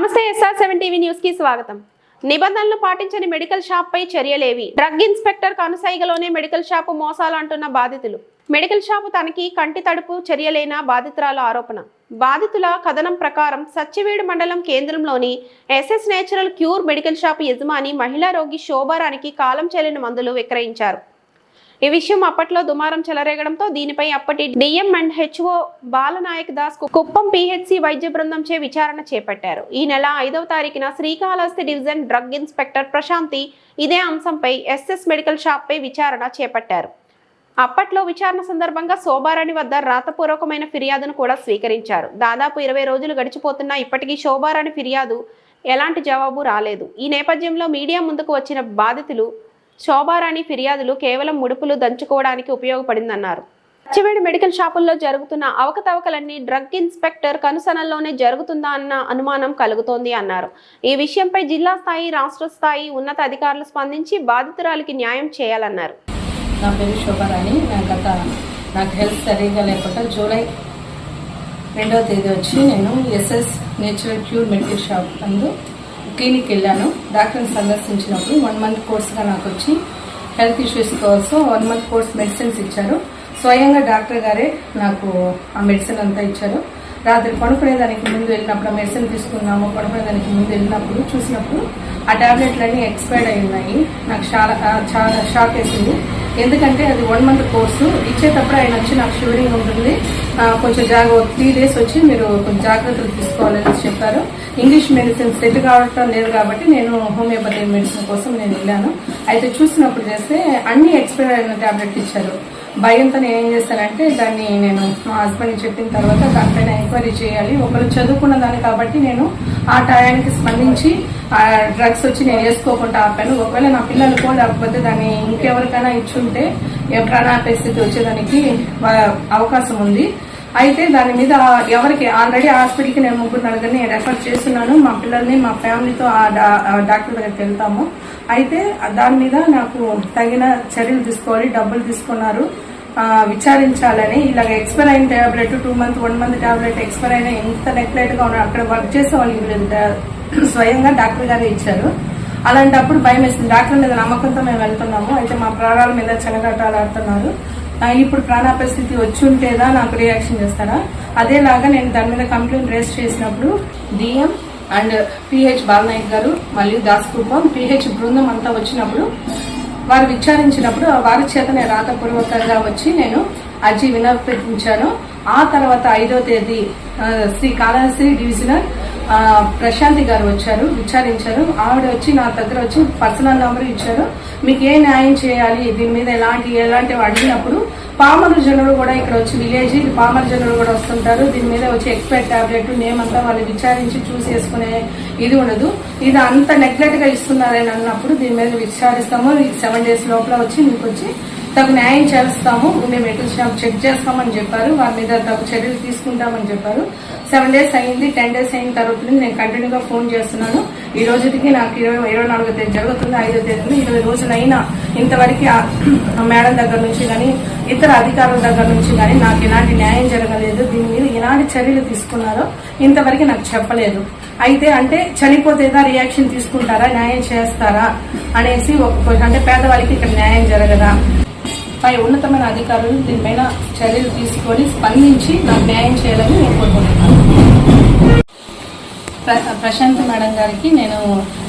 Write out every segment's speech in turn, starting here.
నమస్తే SR seven TV న్యూస్కి స్వాగతం. నిబంధనలు పాటించని మెడికల్ షాప్ పై చర్యలేవి. డ్రగ్ ఇన్స్పెక్టర్ కనుసైగలోనే మెడికల్ షాపు మోసాలు అంటున్న బాధితులు. మెడికల్ షాపు తనకి కంటి తడుపు చర్యలేన బాధితురాల ఆరోపణ. బాధితుల కథనం ప్రకారం సత్యవేడు మండలం కేంద్రంలోని SS natural cure medical shop యజమాని మహిళా రోగి శోభారానికి కాలం చెల్లిన మందులు విక్రయించారు. ఈ విషయం అప్పట్లో దుమారం చెలరేగడంతో దీనిపై అప్పటి DM and HO Balanaik Das కు- కుప్పం పిహెచ్సి వైద్య బృందంచే విచారణ చేపట్టారు. ఈ నెల ఐదవ తారీఖున Srikalahasti division drug inspector Prashanthi ఇదే అంశంపై ఎస్ఎస్ మెడికల్ షాప్ పై విచారణ చేపట్టారు. అప్పట్లో విచారణ సందర్భంగా శోభారాణి వద్ద రాతపూర్వకమైన ఫిర్యాదును కూడా స్వీకరించారు. దాదాపు ఇరవై రోజులు గడిచిపోతున్నా ఇప్పటికీ శోభారాణి ఫిర్యాదు ఎలాంటి జవాబు రాలేదు. ఈ నేపథ్యంలో మీడియా ముందుకు వచ్చిన బాధితులు శోభారాణి ఫిర్యాదులు కేవలం ముడుపులు దంచుకోవడానికి ఉపయోగపడిందన్నారు. పచ్చివేడి మెడికల్ షాపుల్లో జరుగుతున్న అవకతవకలన్నీ డ్రగ్ ఇన్స్పెక్టర్ కనుసనల్లోనే జరుగుతుందా అన్న అనుమానం కలుగుతోంది అన్నారు. ఈ విషయంపై జిల్లా స్థాయి రాష్ట్ర స్థాయి ఉన్నత అధికారులు స్పందించి బాధితురాలికి న్యాయం చేయాలన్నారు. నా పేరు శోభారాణి. నా గత నాకు హెల్త్ సరిగ్గా లేకుండా జూలై రెండవ తేదీ వచ్చి నేను SS natural cure medical shop నందు క్లినిక్ వెళ్ళాను డాక్టర్ని సందర్శించినప్పుడు వన్ మంత్ కోర్స్గా నాకు వచ్చి హెల్త్ ఇష్యూస్ కోసం వన్ మంత్ కోర్స్ మెడిసిన్స్ ఇచ్చారు. స్వయంగా డాక్టర్ గారే నాకు ఆ మెడిసిన్ అంతా ఇచ్చారు. రాత్రి పడుకునేదానికి ముందు వెళ్ళినప్పుడు ఆ మెడిసిన్ తీసుకున్నాము. పడుకునేదానికి ముందు వెళ్ళినప్పుడు చూసినప్పుడు ఆ టాబ్లెట్లన్నీ ఎక్స్పైర్డ్ అయి ఉన్నాయి. నాకు చాలా చాలా షాక్ వేసింది. ఎందుకంటే అది వన్ మంత్ కోర్సు ఇచ్చేటప్పుడు ఆయన వచ్చి నాకు షూరింగ్ ఉంటుంది. కొంచెం జాగ్రత్త త్రీ డేస్ వచ్చి మీరు కొంచెం జాగ్రత్తలు తీసుకోవాలని చెప్పారు. ఇంగ్లీష్ మెడిసిన్ సెట్ కావటం లేదు కాబట్టి నేను హోమియోపతి మెడిసిన్ కోసం నేను వెళ్ళాను. అయితే చూసినప్పుడు చేస్తే అన్ని ఎక్స్పైర్ అయిన టాబ్లెట్ ఇచ్చారు. భయంతో నేను ఏం చేస్తానంటే దాన్ని నేను మా హస్బెండ్ చెప్పిన తర్వాత దానిపైన ఎంక్వైరీ చేయాలి. ఒకరు చదువుకున్న దాన్ని కాబట్టి నేను ఆ టయానికి స్పందించి ఆ డ్రగ్స్ వచ్చి నేను వేసుకోకుండా ఆపాను. ఒకవేళ నా పిల్లలు కూడా లేకపోతే దాన్ని ఇంకెవరికైనా ఇచ్చుంటే ఏ పరిస్థితి వచ్చేదానికి అవకాశం ఉంది. అయితే దాని మీద ఎవరికి ఆల్రెడీ హాస్పిటల్కి నేను ముగ్గురు నలుగురిని రెఫర్ చేస్తున్నాను. మా పిల్లల్ని మా ఫ్యామిలీతో ఆ డా- డాక్టర్ దగ్గరికి వెళ్తాము. అయితే దాని మీద నాకు తగిన చర్యలు తీసుకోవాలి డబ్బులు తీసుకున్నారు. విచారించాలని ఇలాగ ఎక్స్పైర్ అయిన tablet two month one month tablet expire అయిన ఎంత నెక్లెట్గా గా ఉన్నారు అక్కడ వర్క్ చేసే వాళ్ళు స్వయంగా డాక్టర్ గారే ఇచ్చారు. అలాంటప్పుడు భయం వేస్తుంది. డాక్టర్ మీద నమ్మకంతో మేము వెళ్తున్నాము. అయితే మా ప్రాణాల మీద చెలగాటాలు ఆడుతున్నారు. ఆయన ఇప్పుడు ప్రాణాపరిస్థితి వచ్చి ఉంటేదా నాకు రియాక్షన్ చేస్తారా? అదేలాగా నేను దాని మీద కంప్లైంట్ రేస్ చేసినప్పుడు డిఎం అండ్ పిహెచ్ బాలనాయక్ గారు మరియు దాస్ కుటుంబం పిహెచ్ బృందం అంతా వచ్చినప్పుడు వారు విచారించినప్పుడు వారి చేత నేను రాతపూర్వకంగా వచ్చి నేను అర్జీ వినర్పించాను ఆ తర్వాత ఐదో తేదీ శ్రీ కాళహస్తి డివిజనల్ ప్రశాంతి గారు వచ్చారు విచారించారు. ఆవిడ వచ్చి నా దగ్గర వచ్చి పర్సనల్ నెంబర్ ఇచ్చారు. మీకు ఏ న్యాయం చేయాలి? దీని మీద ఎలాంటి ఎలాంటివి అడిగినప్పుడు పామర జనులు కూడా ఇక్కడ వచ్చి విలేజ్ పామర జనులు కూడా వస్తుంటారు. దీని మీద వచ్చి ఎక్స్పైర్ టాబ్లెట్ నేమ్ అంతా వాళ్ళు విచారించి చూసేసుకునే ఇది ఉండదు. ఇది అంత నెగ్లెక్ట్గా ఇస్తున్నారని అన్నప్పుడు దీని మీద విచారిస్తాము. సెవెన్ డేస్ లోపల వచ్చి మీకు వచ్చి తగు న్యాయం చేస్తాము మేము ఎటు చెక్ చేస్తామని చెప్పారు. వారి మీద తగు చర్యలు తీసుకుంటామని చెప్పారు. సెవెన్ డేస్ అయింది టెన్ డేస్ అయిన తర్వాత నేను కంటిన్యూగా ఫోన్ చేస్తున్నాను. ఈ రోజుకి నాకు ఇరవై ఇరవై నాలుగో తేదీ జరుగుతుంది ఐదో తేదీ ఇరవై రోజులైనా ఇంతవరకు ఆ మేడం దగ్గర నుంచి కానీ ఇతర అధికారుల దగ్గర నుంచి కానీ నాకు ఎలాంటి న్యాయం జరగలేదు. దీని మీద ఎలాంటి చర్యలు తీసుకున్నారో ఇంతవరకు నాకు చెప్పలేదు. అయితే అంటే చనిపోతేదా రియాక్షన్ తీసుకుంటారా? న్యాయం చేస్తారా? అనేసి ఒక అంటే పేదవాళ్ళకి ఇక్కడ న్యాయం జరగదా? పై ఉన్నతమైన అధికారులు దీనిపైన చర్యలు తీసుకొని స్పందించి నాకు న్యాయం చేయాలని నేను కోరుకుంటున్నాను. ప్రశాంత్ మేడం గారికి నేను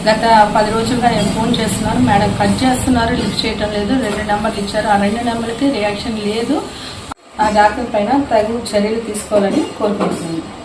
గత పది రోజులుగా నేను ఫోన్ చేస్తున్నాను. మేడం కట్ చేస్తున్నారు లిఫ్ట్ చేయటం లేదు రెండు నెంబర్లు ఇచ్చారు. ఆ రెండు నెంబర్లకి రియాక్షన్ లేదు. ఆ డాక్టర్ పైన తగు చర్యలు తీసుకోవాలని కోరుకుంటున్నాను.